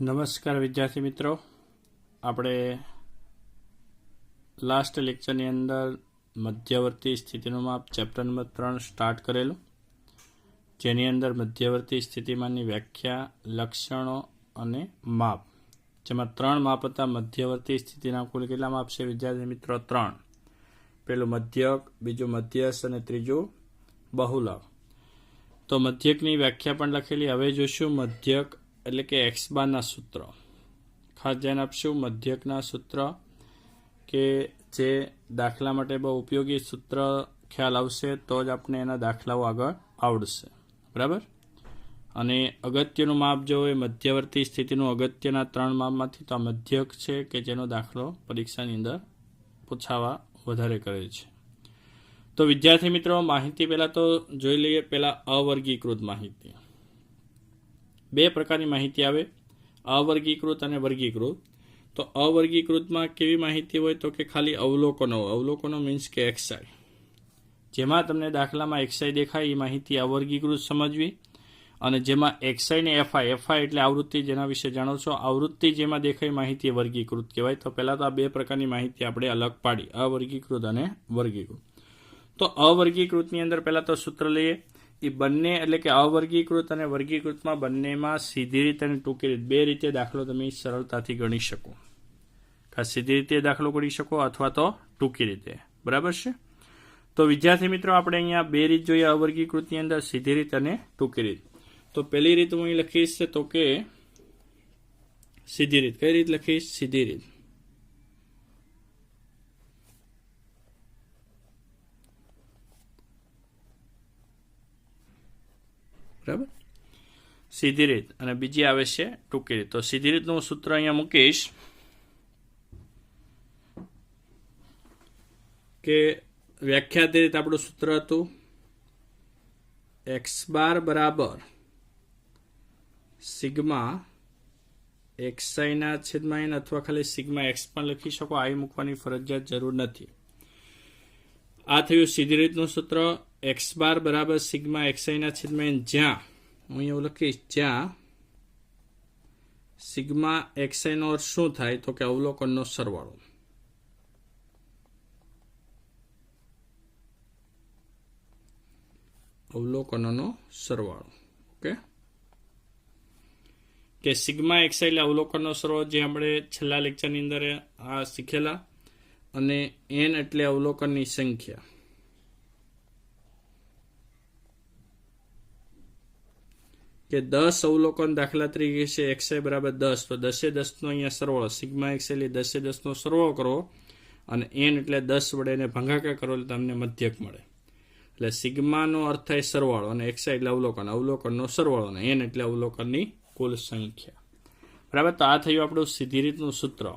નમસ્કાર વિદ્યાર્થી મિત્રો. આપણે લાસ્ટ લેક્ચરની અંદર મધ્યવર્તી સ્થિતિનું માપ ચેપ્ટર નંબર ત્રણ સ્ટાર્ટ કરેલું. જેની અંદર મધ્યવર્તી સ્થિતિમાંની વ્યાખ્યા, લક્ષણો અને માપ. જેમાં ત્રણ માપ હતા. મધ્યવર્તી સ્થિતિના કુલ કેટલા માપ છે વિદ્યાર્થી મિત્રો? ત્રણ. પેલું મધ્યક, બીજું મધ્યસ્થ અને ત્રીજું બહુલક. તો મધ્યકની વ્યાખ્યા પણ લખેલી. હવે જોઈશું મધ્યક એટલે કે એક્સ બારના સૂત્ર. ખાસ ધ્યાન આપશું, મધ્યકના સૂત્ર કે જે દાખલા માટે બહુ ઉપયોગી સૂત્ર ખ્યાલ આવશે તો જ આપણે એના દાખલાઓ આગળ આવડશે. બરાબર? અને અગત્યનું માપ જો એ મધ્યવર્તી સ્થિતિનું અગત્યના ત્રણ માપમાંથી તો આ મધ્યક છે કે જેનો દાખલો પરીક્ષાની અંદર પૂછાવા વધારે કરે છે. તો વિદ્યાર્થી મિત્રો, માહિતી પહેલાં તો જોઈ લઈએ, પહેલાં અવર્ગીકૃત માહિતી. બે પ્રકારની માહિતી આવે. અવર્ગીકૃત અને વર્ગીકૃત. તો અવર્ગીકૃતમાં કેવી માહિતી હોય તો કે ખાલી અવલોકનો. અવલોકનો મીન્સ કે એક્સાઈ જેમાં તમને દાખલામાં એક્સાઈ દેખાય, એ માહિતી અવર્ગીકૃત સમજવી. અને જેમાં એક્સાઈ ને એફઆઈ એફઆઈ એટલે આવૃત્તિ, જેના વિશે જાણો છો. આવૃત્તિ જેમાં દેખાય માહિતી વર્ગીકૃત કહેવાય. તો પહેલાં તો આ બે પ્રકારની માહિતી આપણે અલગ પાડી. અવર્ગીકૃત અને વર્ગીકૃત. તો અવર્ગીકૃતની અંદર પહેલાં તો સૂત્ર લઈએ. એ બંને એટલે કે અવર્ગીકૃત અને વર્ગીકૃતમાં બંનેમાં સીધી રીતે અને ટૂંકી રીત, બે રીતે દાખલો તમે સરળતાથી ગણી શકો. ખાસ સીધી રીતે દાખલો ગણી શકો અથવા તો ટૂંકી રીતે. બરાબર છે? તો વિદ્યાર્થી મિત્રો, આપણે અહીંયા બે રીત જોઈએ, અવર્ગીકૃતની અંદર સીધી રીત અને ટૂંકી રીત. તો પહેલી રીત હું અહીં લખીશ તો કે સીધી રીત. કઈ રીત લખીશ? સીધી રીત. બરાબર? સીધી રીત. અને બીજી આવે છે ટૂંકી રીત. તો સીધી રીતનું હું સૂત્ર અહીંયા મૂકીશ કે વ્યાખ્યાત રીત આપણું સૂત્ર હતું. એક્સ બાર બરાબર સિગ્મા એક્સઆઈના છેદમાં એન અથવા ખાલી સિગ્મા એક્સ પણ લખી શકો. આઈ મૂકવાની ફરજિયાત જરૂર નથી. આ થયું સીધી રીતનું સૂત્ર એક્સ બાર બરાબર સિગ્મા એક્સઆઈના છેદમાં જ્યાં, હું એવું લખીશ, જ્યાં સિગ્મા એક્સઆઈનો અર્થ શું થાય? તો કે અવલોકનનો સરવાળો. અવલોકનોનો સરવાળો, ઓકે? કે સિગ્મા એક્સ એટલે અવલોકનનો સરવાળો જે આપણે છેલ્લા લેક્ચરની અંદર આ શીખેલા. અને એન એટલે અવલોકનની સંખ્યા. કે દસ અવલોકન દાખલા તરીકે છે એક્સઆઈ બરાબર દસ. તો દસે દસનો અહીંયા સરવાળો, સિગ્મા એક્સ એટલે દસે દસનો સરવાળો કરો અને એન એટલે દસ વડે એને ભંગાકાર કરો એટલે તમને મધ્યક મળે. એટલે સિગ્માનો અર્થ થાય સરવાળો અને એક્સઆઈ એટલે અવલોકન. અવલોકનનો સરવાળો અને એન એટલે અવલોકનની કુલ સંખ્યા. બરાબર? તો આ થયું આપણું સીધી રીતનું સૂત્ર.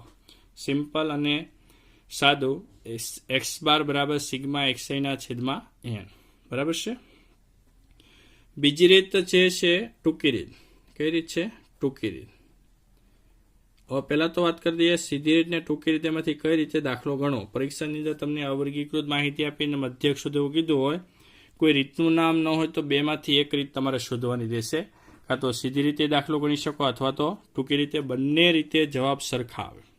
સિમ્પલ અને સાદું એક્સ બાર બરાબર સિગ્મા એક્સઆઈના છેદમાં એન. બરાબર છે? બીજી રીત જે છે, ટૂંકી રીત. કઈ રીત છે? ટૂંકી રીત. હવે પહેલાં તો વાત કરી દઈએ, સીધી રીતને ટૂંકી રીતે એમાંથી કઈ રીતે દાખલો ગણો? પરીક્ષાની અંદર તમને અવર્ગીકૃત માહિતી આપીને મધ્યક સુધી કીધું હોય, કોઈ રીતનું નામ ન હોય તો બેમાંથી એક રીત તમારે શોધવાની રહેશે. કાં તો સીધી રીતે દાખલો ગણી શકો અથવા તો ટૂંકી રીતે બંને રીતે જવાબ સરખા આવે.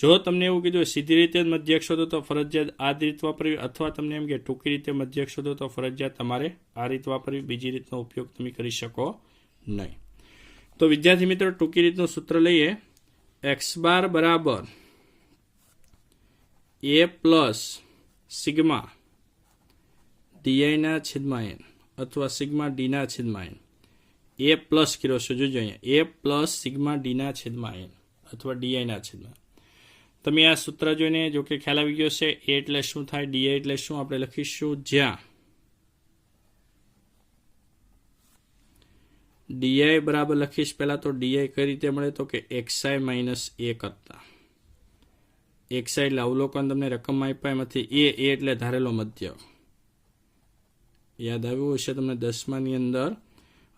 જો તમને એવું કીધું સીધી રીતે મધ્યક શોધો તો ફરજિયાત આ રીત વાપરવી, અથવા તમને એમ કે ટૂંકી રીતે મધ્યક શોધો તો ફરજિયાત તમારે આ રીત વાપરવી, બીજી રીતનો ઉપયોગ તમે કરી શકો નહીં. તો વિદ્યાર્થી મિત્રો, ટૂંકી રીતનું સૂત્ર લઈએ. એક્સ બાર બરાબર એ પ્લસ સિગ્મા ડીઆઈના છેદમાં એન અથવા સિગ્મા ડીના છેદમાં એન એ પ્લસ કર્યો છે, જોજો અહીંયા. એ પ્લસ સિગ્મા ડીના છેદમાં એન અથવા ડીઆઈના છેદમાં તમે આ સૂત્ર જોઈને જો કે ખ્યાલ આવી ગયો છે એ એટલે શું થાય ડીઆઈ એટલે શું, આપણે લખીશું જ્યાં. ડીઆઈ બરાબર લખીશ, પહેલાં તો ડીઆઈ કઈ રીતે મળે તો કે એક્સઆઈ માઇનસ એ કરતા. એક્સઆઈ એટલે અવલોકન તમને રકમ આપ્યા, એમાંથી એ એ એટલે ધારેલો મધ્ય. યાદ આવ્યું હશે તમને દસમાની અંદર,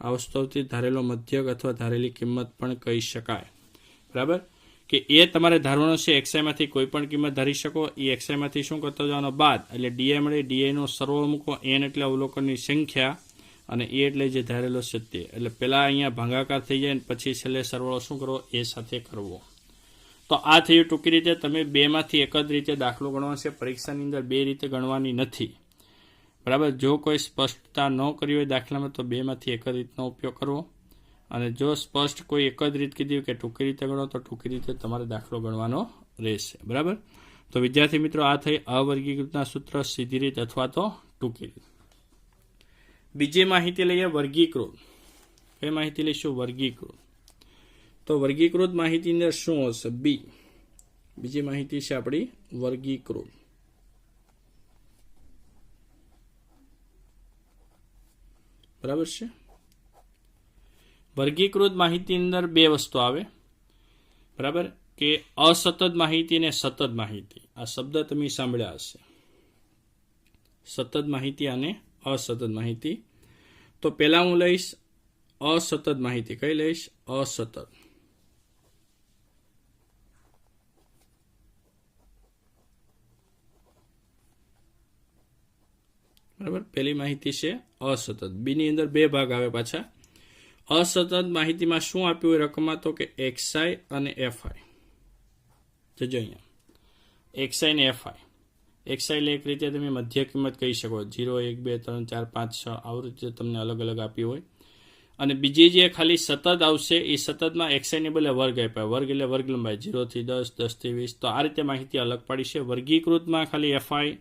આ વસ્તુથી ધારેલો મધ્યક અથવા ધારેલી કિંમત પણ કહી શકાય. બરાબર? કે એ તમારે ધારવાનો છે એક્સઆઈમાંથી કોઈ પણ કિંમત ધારી શકો. એ એક્સઆઈમાંથી શું કરતો જવાનો? બાદ. એટલે ડીઆઈ મળે. ડીઆઈનો સર્વો મૂકો. એન એટલે અવલોકનની સંખ્યા અને એ એટલે જે ધારેલો તે એટલે પહેલાં અહીંયા ભાંગાકાર થઈ જાય પછી છેલ્લે સરવાળો શું કરવો? એ સાથે કરવો. તો આ થયું ટૂંકી રીતે. તમે બેમાંથી એક જ રીતે દાખલો ગણવાનો છે. પરીક્ષાની અંદર બે રીતે ગણવાની નથી. બરાબર? જો કોઈ સ્પષ્ટતા ન કરી હોય દાખલામાં, તો બેમાંથી એક જ રીતનો ઉપયોગ કરવો. અને જો સ્પષ્ટ કોઈ એક જ રીત કીધી કે ટૂંકી રીતે ગણો, તો ટૂંકી રીતે તમારે દાખલો ગણવાનો રહેશે. બરાબર? તો વિદ્યાર્થી મિત્રો, આ થઈ અવર્ગીકૃતના સૂત્ર સીધી રીત અથવા તો ટૂંકી રીત. બીજી માહિતી લઈએ વર્ગીકૃત. કઈ માહિતી લઈશું? વર્ગીકૃત. તો વર્ગીકૃત માહિતીની અંદર શું હશે? બી. બીજી માહિતી છે આપણી વર્ગીકૃત. બરાબર છે? વર્ગીકૃત માહિતીની અંદર બે વસ્તુ આવે. બરાબર? કે અસતત માહિતી અને સતત માહિતી. આ શબ્દ તમે સાંભળ્યા હશે. સતત માહિતી અને અસતત માહિતી. તો પહેલા હું લઈશ અસતત માહિતી. કઈ લઈશ? અસતત. બરાબર? પહેલી માહિતી છે અસતત. બીની અંદર બે ભાગ આવે પાછા. અસતત માહિતીમાં શું આપ્યું હોય રકમમાં તો કે એક્સઆઈ અને એફઆઈ. જજો અહીંયા. એક્સઆઈ ને એફઆઈ. એક્સઆઈ એટલે એક રીતે તમે મધ્ય કિંમત કહી શકો. જીરો, એક, બે, ત્રણ, ચાર, પાંચ, છ આવૃત્તિ તમને અલગ અલગ આપી હોય. અને બીજી જે ખાલી સતત આવશે એ સતતમાં એક્સઆઈને બદલે વર્ગ આપ્યા. વર્ગ એટલે વર્ગ લંબાઈ જીરોથી દસ દસથી વીસ. તો આ રીતે માહિતી અલગ પાડી છે. વર્ગીકૃતમાં ખાલી એફઆઈ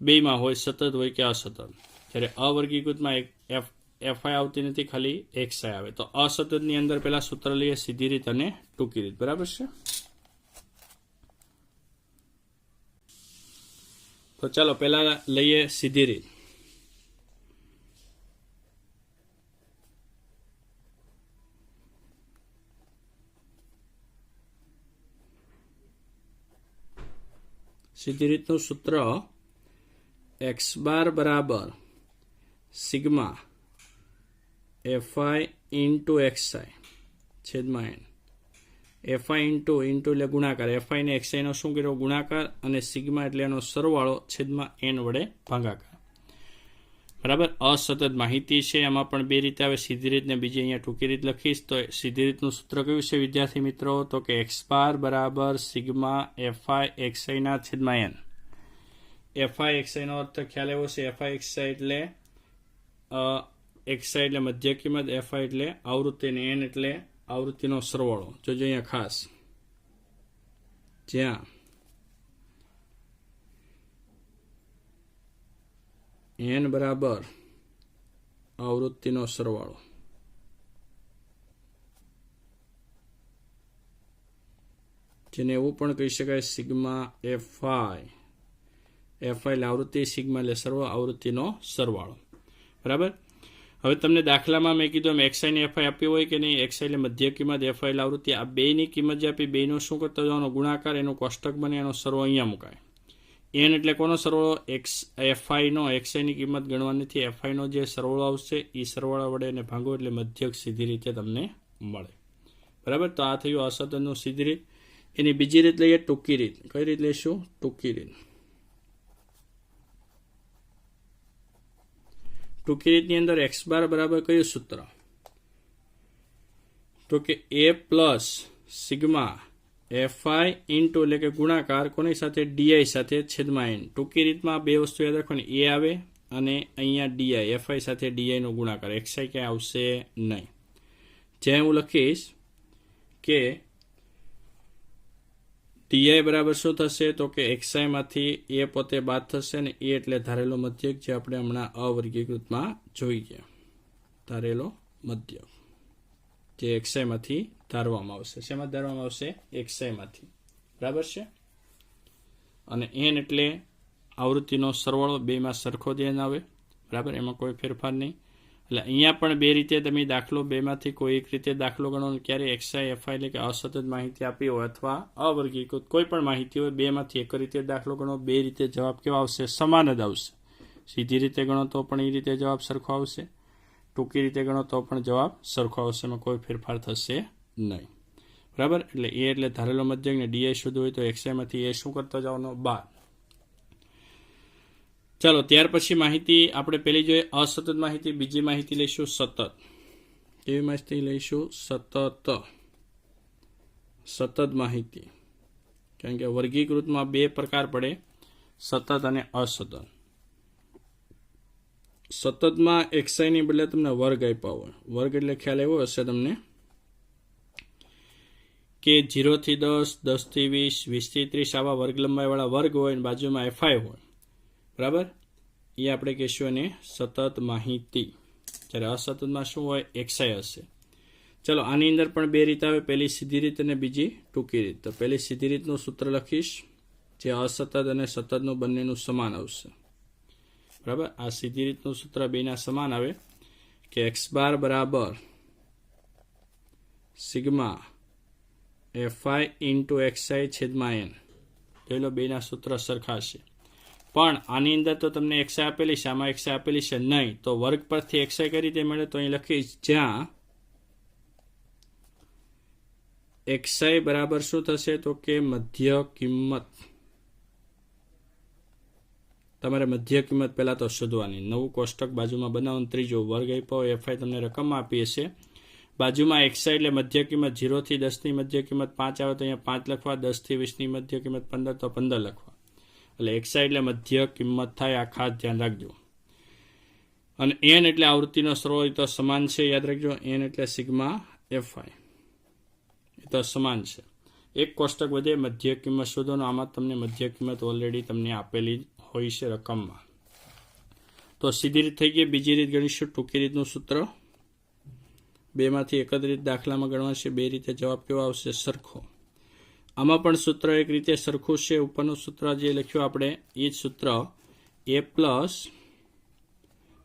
બેમાં હોય, સતત હોય કે અસતત. જ્યારે અવર્ગીકૃતમાં એક એફ એફઆઈ આવતી નથી, ખાલી એક્સઆઈ આવે. તો અસતતની અંદર પહેલાં સૂત્ર લઈએ, સીધી રીત અને ટૂંકી રીત. બરાબર છે? તો ચાલો પહેલાં લઈએ સીધી રીત. સીધી રીતનું સૂત્ર એક્સ બાર બરાબર sigma f i into x i છેદમાં n f i into into એટલે ગુણાકાર. એફઆઈને એક્સઆઈનો શું કર્યો? ગુણાકાર અને સિગ્મા એટલે એનો સરવાળો છેદમાં એન વડે ભાગાકાર. બરાબર? અસતત માહિતી છે. એમાં પણ બે રીતે આવે. સીધી રીતને બીજી અહીંયા ટૂંકી રીત લખીશ. તો સીધી રીતનું સૂત્ર કયું છે, વિદ્યાર્થી મિત્રો? તો કે એક્સ બાર બરાબર સિગ્મા એફઆઈ એક્સઆઈના છેદમાં એન એફઆઈ એક્સઆઈનો અર્થ ખ્યાલ એવો છે. એફઆઈ એક્સઆઈ એટલે એક્સઆઈ એટલે મધ્ય કિંમત એફઆઈ એટલે આવૃત્તિ અને એન એટલે આવૃત્તિનો સરવાળો. જોજો અહીંયા ખાસ. જ્યાં એન બરાબર આવૃત્તિનો સરવાળો. જેને એવું પણ કહી શકાય સિગ્મા એફઆઈ એફઆઈ એટલે આવૃત્તિ, સિગ્મા એટલે સર્વ આવૃત્તિનો સરવાળો. બરાબર? હવે તમને દાખલામાં મેં કીધું એમ એક્સઆઈને એફઆઈ આપી હોય કે નહીં? એક્સઆઈ મધ્ય કિંમત એફઆઈ આવૃત્તિ. આ બેની કિંમત જે આપી બેનો શું કરતો જવાનો ગુણાકાર, એનો કોષ્ટક બને, એનો સર્વો અહીંયા મુકાય. એન એટલે કોનો સર્વો? એક્સ એફઆઈનો એક્સઆઈની કિંમત ગણવાની નથી. એફઆઈનો જે સરવાળો આવશે એ સરવાળા વડે એને ભાંગો એટલે મધ્યક સીધી રીતે તમને મળે. બરાબર? તો આ થયું અસતનનું સીધી રીત. એની બીજી રીત લઈએ ટૂંકી રીત. કઈ રીત લઈશું? ટૂંકી રીત. ટૂંકી રીતની અંદર એક્સ બાર બરાબર કયું સૂત્ર? તો કે A plus sigma FI into એટલે કે ગુણાકાર કોની સાથે? ડીઆઈ સાથે છેદમાં એન. ટૂંકી રીતમાં બે વસ્તુ યાદ રાખવાની. એ આવે અને અહીંયા ડીઆઈ, એફઆઈ સાથે ડીઆઈનો ગુણાકાર. એક્સઆઈ ક્યાંય આવશે નહીં. જ્યાં હું લખીશ કે ડીઆઈ બરાબર શું થશે? તો કે એક્સઆઈમાંથી એ પોતે બાદ થશે ને એ એટલે ધારેલો મધ્યક જે આપણે હમણાં અવર્ગીકૃતમાં જોઈએ ધારેલો મધ્યક. જે એક્સઆઈમાંથી ધારવામાં આવશે. શેમાં ધારવામાં આવશે? એક્સઆઈમાંથી બરાબર છે? અને એન એટલે આવૃત્તિનો સરવાળો બેમાં સરખો દેન આવે. બરાબર? એમાં કોઈ ફેરફાર નહીં. એટલે અહીંયા પણ બે રીતે તમે દાખલો બેમાંથી કોઈ એક રીતે દાખલો ગણો ક્યારે એક્સઆઈ એફઆઈ એટલે કે અસતત માહિતી આપી હોય અથવા અવર્ગીકૃત કોઈ પણ માહિતી હોય, બેમાંથી એક રીતે દાખલો ગણો, બે રીતે જવાબ કેવા આવશે? સમાન જ આવશે. સીધી રીતે ગણો તો પણ એ રીતે જવાબ સરખો આવશે. ટૂંકી રીતે ગણો તો પણ જવાબ સરખો આવશે, એમાં કોઈ ફેરફાર થશે નહીં. બરાબર? એટલે એ એટલે ધારેલો મધ્યક ને ડીએ શોધવું હોય તો એક્સઆઈમાંથી એ શું કરતો જવાનો? બાર. ચાલો, ત્યાર પછી માહિતી આપણે પેલી જોઈએ, અસતત માહિતી, બીજી માહિતી લઈશું સતત. કેવી માહિતી લઈશું? સતત. સતત માહિતી. કારણ કે વર્ગીકૃતમાં બે પ્રકાર પડે, સતત અને અસતત. સતતમાં એક્સાઈની બદલે તમને વર્ગ આપ્યા હોય. વર્ગ એટલે ખ્યાલ એવો હશે તમને કે જીરોથી દસ, દસથી વીસ, વીસથી ત્રીસ આવા વર્ગ લંબાઈવાળા વર્ગ હોય અને બાજુમાં એફઆઈ હોય. બરાબર? એ આપણે કહીશું એને સતત માહિતી. જ્યારે અસતતમાં શું હોય? એક્સાય હશે. ચલો, આની અંદર પણ બે રીત આવે. પહેલી સીધી રીત અને બીજી ટૂંકી રીત. તો પહેલી સીધી રીતનું સૂત્ર લખીશ, જે અસતત અને સતતનું બંનેનું સમાન આવશે. બરાબર? આ સીધી રીતનું સૂત્ર બેના સમાન આવે કે એક્સ બાર બરાબર sigma f i into x i છેદમાં એન જોઈ લો, બેના સૂત્ર સરખા છે. પણ આની અંદર તો તમને એક્સઆઈ આપેલી છે આમાં એક્સઆઈ આપેલી છે નહીં. તો વર્ગ પરથી એક્સઆઈ કરી તે મળે તો અહીં લખીશ જ્યાં એક્સઆઈ બરાબર શું થશે તો કે મધ્ય કિંમત. તમારે મધ્ય કિંમત પહેલાં તો શોધવાની. નવું કોષ્ટક બાજુમાં બનાવવાનું ત્રીજો વર્ગ આપ્યો એફઆઈ તમને રકમ આપી હશે. બાજુમાં એક્સાઈ એટલે મધ્ય કિંમત જીરોથી દસની મધ્ય કિંમત પાંચ આવે તો અહીંયા પાંચ લખવા, દસથી વીસની મધ્ય કિંમત પંદર, તો પંદર લખવા. એટલે એક્સા એટલે મધ્ય, કિંમત થાય આ ખાસ ધ્યાન રાખજો. અને એન એટલે આવૃત્તિનો સ્રોત તો સમાન છે, યાદ રાખજો એન એટલે સિગ્મા એફઆઈ એ તો સમાન છે. એક કોષ્ટક વધે, મધ્ય કિંમત શોધોનો આમાં તમને મધ્ય કિંમત ઓલરેડી તમને આપેલી હોય છે રકમમાં. તો સીધી રીત થઈ ગઈ, બીજી રીત ગણીશું, ટૂંકી રીતનું સૂત્ર. બેમાંથી એક દાખલામાં ગણવાશે, બે રીતે જવાબ કેવો આવશે? સરખો. આમાં પણ સૂત્ર એક રીતે સરખું છે. ઉપરનું સૂત્ર જે લખ્યું આપણે, એ જ સૂત્ર A plus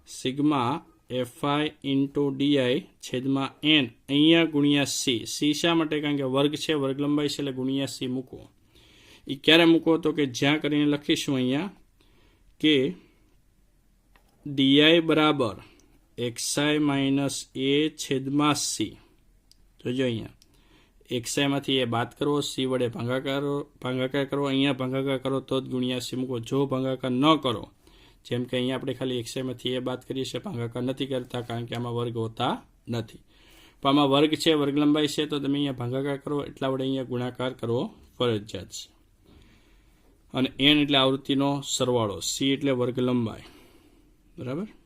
sigma FI into DI છેદમાં એન અહીંયા ગુણ્યા સી સી શા માટે? કારણ કે વર્ગ છે વર્ગ લંબાઈ છે એટલે ગુણ્યા સી મૂકો એ ક્યારે મૂકો તો કે જ્યાં કરીને લખીશું અહીંયા કે ડીઆઈ બરાબર એક્સઆઈ માઇનસ એ છેદમાં સી જોજો અહીંયા એક્સઆઈમાંથી એ બાદ કરવો, સી વડે ભાગાકાર ભાંગાકાર કરો, અહીંયા ભાંગાકાર કરો, તો જ ગુણ્યા સી મૂકો. જો ભંગાકાર ન કરો, જેમ કે અહીંયા આપણે ખાલી એકસાયમાંથી એ બાદ કરીએ છીએ, ભાંગાકાર નથી કરતા કારણ કે આમાં વર્ગ હોતા નથી. પણ આમાં વર્ગ છે વર્ગ લંબાઈ છે, તો તમે અહીંયા ભંગાકાર કરો, એટલા વડે અહીંયા ગુણાકાર કરવો ફરજિયાત છે. અને એન એટલે આવૃત્તિનો સરવાળો, સી એટલે વર્ગ લંબાઈ બરાબર?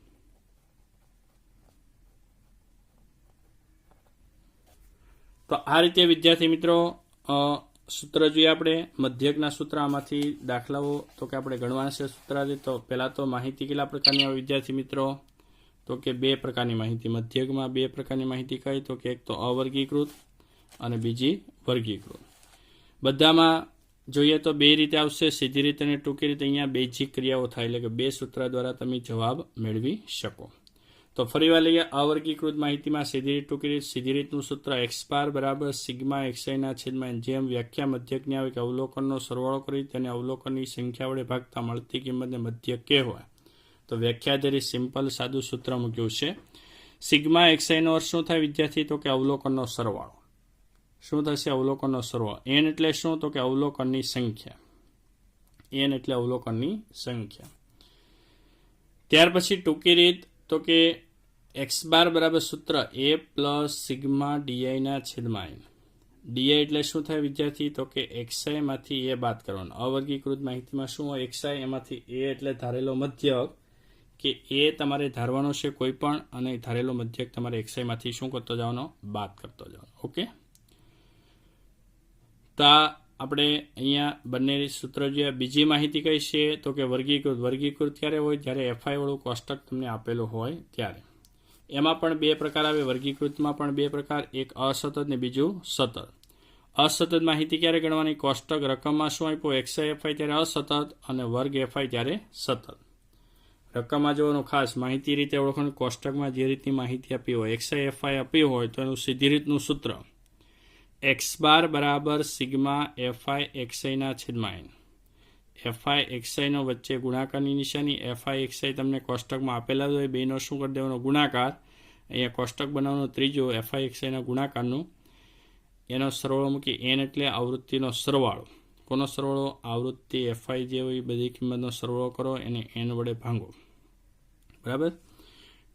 તો આ રીતે, વિદ્યાર્થી મિત્રો સૂત્ર જોઈએ આપણે. મધ્યકના સૂત્ર આમાંથી દાખલાઓ તો કે આપણે ગણવાના છે સૂત્ર તો પહેલાં તો માહિતી કેટલા પ્રકારની આવે, વિદ્યાર્થી મિત્રો? તો કે બે પ્રકારની માહિતી. મધ્યકમાં બે પ્રકારની માહિતી કહી તો કે એક તો અવર્ગીકૃત અને બીજી વર્ગીકૃત. બધામાં જોઈએ તો બે રીતે આવશે. સીધી રીતે અને ટૂંકી રીતે. અહીંયા બેઝિક ક્રિયાઓ થાય. એટલે કે બે સૂત્ર દ્વારા તમે જવાબ મેળવી શકો. તો ફરી વાર લઈએ અવર્ગીકૃત માહિતીમાં સીધી રીત ટૂંકી રીત સીધી રીતનું સૂત્ર એક્સપાર બરાબર સિગ્મા એક્સઆઈના છેદમાં જેમ વ્યાખ્યા મધ્યકની આવે કે અવલોકનનો સરવાળો કરી તેને અવલોકનની સંખ્યા વડે ભાગતા મળતી કિંમતને મધ્યક કહેવાય. તો વ્યાખ્યા ધરી સિમ્પલ સાદું સૂત્ર મૂક્યું છે. સિગ્મા એક્સઆઈનો અર્થ શું થાય? વિદ્યાર્થી, તો કે અવલોકનનો સરવાળો. શું થશે? અવલોકનનો સરવાળો. એન એટલે શું? તો કે અવલોકનની સંખ્યા. એન એટલે અવલોકનની સંખ્યા. ત્યાર પછી ટૂંકી રીત તો કે એક્સ બાર બરાબર સૂત્ર એ પ્લસ સિગ્મા ડીઆઈના છેદમાં એન ડીઆઈ એટલે શું થાય વિદ્યાર્થી? તો કે એક્સઆઈમાંથી એ બાદ કરવાનો. અવર્ગીકૃત માહિતીમાં શું હોય? એક્સઆઈ એમાંથી એ એટલે ધારેલો મધ્યક કે એ તમારે ધારવાનો છે કોઈ પણ અને ધારેલો મધ્યક તમારે એક્સઆઈમાંથી શું કરતો જવાનો? બાદ કરતો જવાનો. ઓકે? તો આપણે અહીંયા બંને સૂત્ર જે બીજી માહિતી કઈ છે, તો કે વર્ગીકૃત વર્ગીકૃત ક્યારે હોય? જ્યારે એફઆઈ વાળું કોષ્ટક તમને આપેલું હોય ત્યારે. એમાં પણ બે પ્રકાર આવે, વર્ગીકૃતમાં પણ બે પ્રકાર, એક અસતત ને બીજું સતત. અસતત માહિતી ક્યારે ગણવાની? કોષ્ટક રકમમાં શું આપ્યું? એક્સઆઈ એફઆઈ ત્યારે અસતત અને વર્ગ એફઆઈ ત્યારે સતત. રકમમાં જોવાનું ખાસ, માહિતી રીતે ઓળખણ કોષ્ટકમાં જે રીતની માહિતી આપી હોય એક્સઆઈ એફઆઈ આપી હોય, તો એનું સીધી રીતનું સૂત્ર. એક્સ બાર બરાબર સિગ્મા એફઆઈ એક્સઆઈના છેદમાં એન. એફઆઈ એક્સઆઈનો વચ્ચે ગુણાકારની નિશાની, એફઆઈ એક્સઆઈ તમને કોષ્ટકમાં આપેલા હોય, બેનો શું કરી દેવાનો? ગુણાકાર. અહીંયા કોષ્ટક બનાવવાનો ત્રીજો, એફઆઈ એક્સઆઈના ગુણાકારનું. એનો સરવાળો મૂકી એન એટલે આવૃત્તિનો સરવાળો. કોનો સરવાળો? આવૃત્તિ એફઆઈ જે હોય બધી કિંમતનો સરવાળો કરો, એને એન વડે ભાંગો. બરાબર?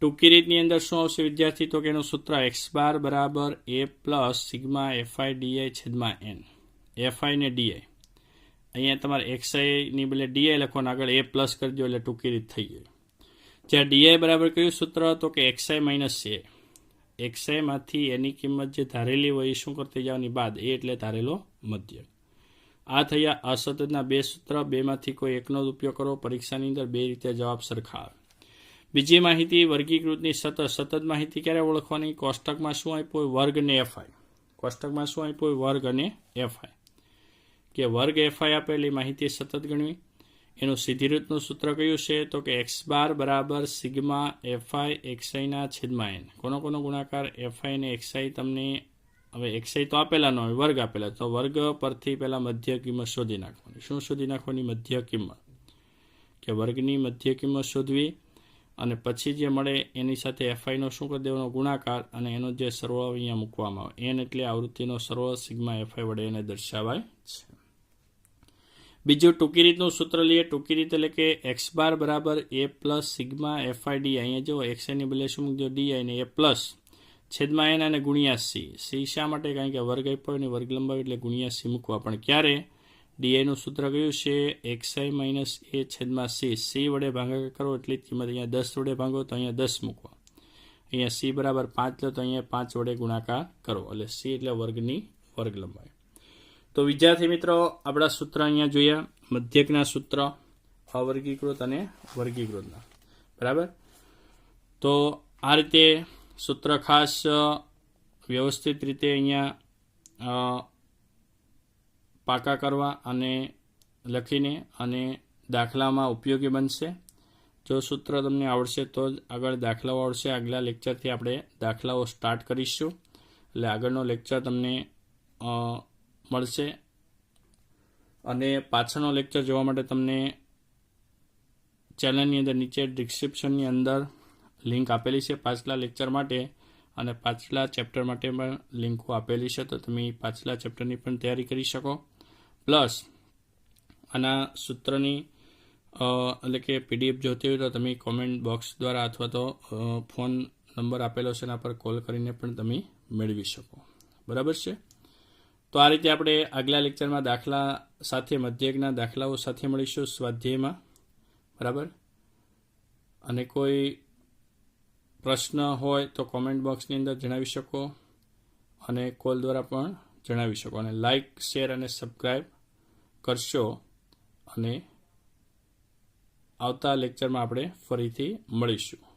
ટૂંકી રીતની અંદર શું આવશે વિદ્યાર્થી? તો કે એનું સૂત્ર એક્સ બાર બરાબર A plus sigma FI DI છેદમાં એન. એફઆઈ ને ડીઆઈ અહીંયા તમારે એક્સઆઈની બદલે ડીઆઈ લખવાનું આગળ, એ પ્લસ કરી દો એટલે ટૂંકી રીત થઈ ગઈ. જ્યાં ડીઆઈ બરાબર કયું સૂત્ર તો કે એક્સઆઈ માઇનસ એ? એક્સઆઈમાંથી એની કિંમત જે ધારેલી હોય એ શું કરતી જવાની? બાદ એ એટલે ધારેલો મધ્ય. આ થયા અસતતના બે સૂત્ર, બેમાંથી કોઈ એકનો જ ઉપયોગ કરો, પરીક્ષાની અંદર બે રીતે જવાબ સરખા આવે. બીજી માહિતી, વર્ગીકૃતની સતત સતત માહિતી ક્યારે ઓળખવાની? કોષ્ટકમાં શું આપ્યું હોય? વર્ગ અને એફઆઈ કોષ્ટકમાં શું આપ્યું હોય? વર્ગ અને એફઆઈ કે વર્ગ એફઆઈ આપેલી માહિતી સતત ગણવી. એનું સીધી રીતનું સૂત્ર કયું છે? તો કે એક્સ બાર બરાબર સિગ્મા એફઆઈ એક્સઆઈના છેદમાં એન કોનો કોનો ગુણાકાર એફઆઈ અને એક્સઆઈ તમને, હવે એક્સઆઈ તો આપેલા ન હોય, વર્ગ આપેલા. તો વર્ગ પરથી પહેલાં મધ્ય કિંમત શોધી નાખવાની. શું શોધી નાખવાની? મધ્ય કિંમત. કે વર્ગની મધ્ય કિંમત શોધવી. અને પછી જે મળે એની સાથે એફઆઈનો શું કરી દેવાનો ગુણાકાર અને એનો જે સર્વ અહીંયા મૂકવામાં આવે. એન એટલે આવૃત્તિનો સર્વ સિગ્મા એફઆઈ વડે એને દર્શાવાય છે. બીજું ટૂંકી રીતનું સૂત્ર લઈએ. ટૂંકી રીત એટલે કે એક્સ બાર બરાબર A plus sigma FI D અહીંયા જો એક્સઆઈની બદલે શું મૂકજો ડી આઈને એ પ્લસ છેદમાં એન અને ગુણ્યા સી સી શા માટે? કારણ કે વર્ગ આપ્યો અને વર્ગ લંબાવી એટલે ગુણ્યા સી મૂકવા. પણ ક્યારે? ડીઆઈનું સૂત્ર કયું છે? એક્સઆઈ માઇનસ એ છેદમાં સી સી વડે ભાગાકાર કરો એટલી જ કિંમત અહીંયા દસ વડે ભાગો તો અહીંયા દસ મૂકવા. અહીંયા સી બરાબર પાંચ લો તો અહીંયા પાંચ વડે ગુણાકાર કરો. એટલે સી એટલે વર્ગની વર્ગ લંબાઈ તો વિદ્યાર્થી મિત્રો, આપણા સૂત્ર અહીંયા જોયા. મધ્યકના સૂત્ર, અવર્ગીકૃત અને વર્ગીકૃતના. બરાબર? તો આ રીતે સૂત્ર ખાસ વ્યવસ્થિત રીતે અહીંયા પાકા કરવા અને લખીને અને દાખલામાં ઉપયોગી બનશે. જો સૂત્ર તમને આવડશે તો જ આગળ દાખલાઓ આવડશે. આગલા લેક્ચરથી આપણે દાખલાઓ સ્ટાર્ટ કરીશું. એટલે આગળનો લેક્ચર તમને મળશે. અને પાછળનો લેક્ચર જોવા માટે તમને ચેનલની અંદર નીચે ડિસ્ક્રિપ્શનની અંદર લિંક આપેલી છે પાછલા લેક્ચર માટે. અને પાછલા ચેપ્ટર માટે પણ લિંકો આપેલી છે. તો તમે પાછલા ચેપ્ટરની પણ તૈયારી કરી શકો. પ્લસ આના સૂત્રની એટલે કે પીડીએફ જોતી હોય તો તમે કોમેન્ટ બોક્સ દ્વારા અથવા તો ફોન નંબર આપેલો છે એના પર કોલ કરીને પણ તમે મેળવી શકો. બરાબર છે? તો આ રીતે આપણે આગલા લેક્ચરમાં દાખલા સાથે મધ્યકના દાખલાઓ સાથે મળીશું સ્વાધ્યાયમાં. બરાબર? અને કોઈ પ્રશ્ન હોય તો કોમેન્ટ બોક્સની અંદર જણાવી શકો. અને કોલ દ્વારા પણ જણાવી શકો. અને લાઇક શેર અને સબસ્ક્રાઈબ કરશો અને આવતા લેક્ચરમાં આપણે ફરીથી મળીશું.